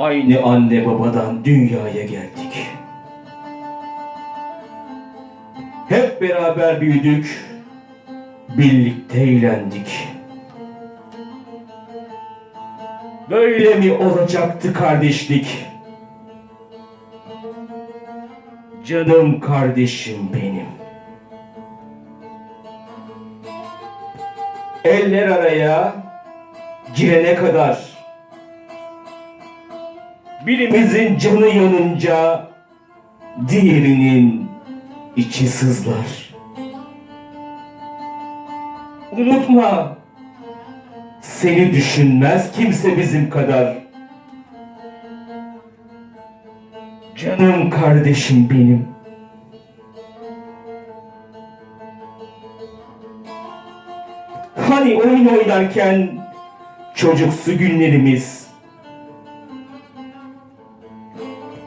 Aynı anne babadan dünyaya geldik. Hep beraber büyüdük, birlikte eğlendik. Böyle mi olacaktı kardeşlik? Canım kardeşim benim. Eller araya girene kadar birimizin canı yanınca diğerinin içi sızlar. Unutma, seni düşünmez kimse bizim kadar. Canım kardeşim benim. Hani oyun oynarken çocuksu günlerimiz.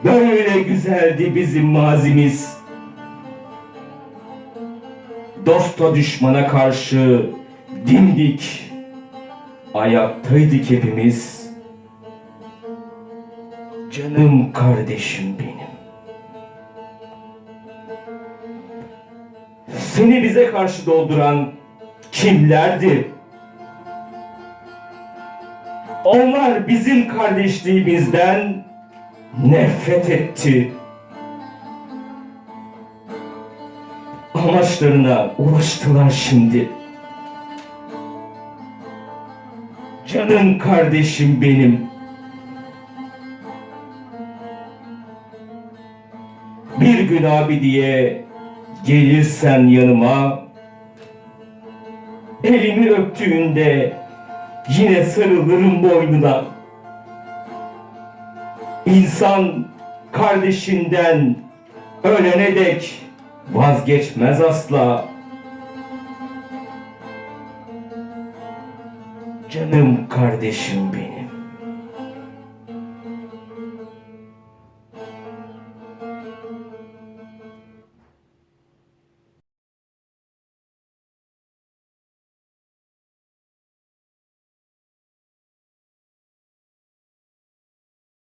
Böyle güzeldi bizim mazimiz. Dosta düşmana karşı dimdik ayaktaydık hepimiz. Canım kardeşim benim. Seni bize karşı dolduran kimlerdi? Onlar bizim kardeşliğimizden nefret etti. Amaçlarına ulaştılar şimdi. Canım kardeşim benim. Bir gün abi diye gelirsen yanıma elimi öptüğünde yine sarılırım boynuna. İnsan kardeşinden ölene dek vazgeçmez asla. Canım kardeşim benim.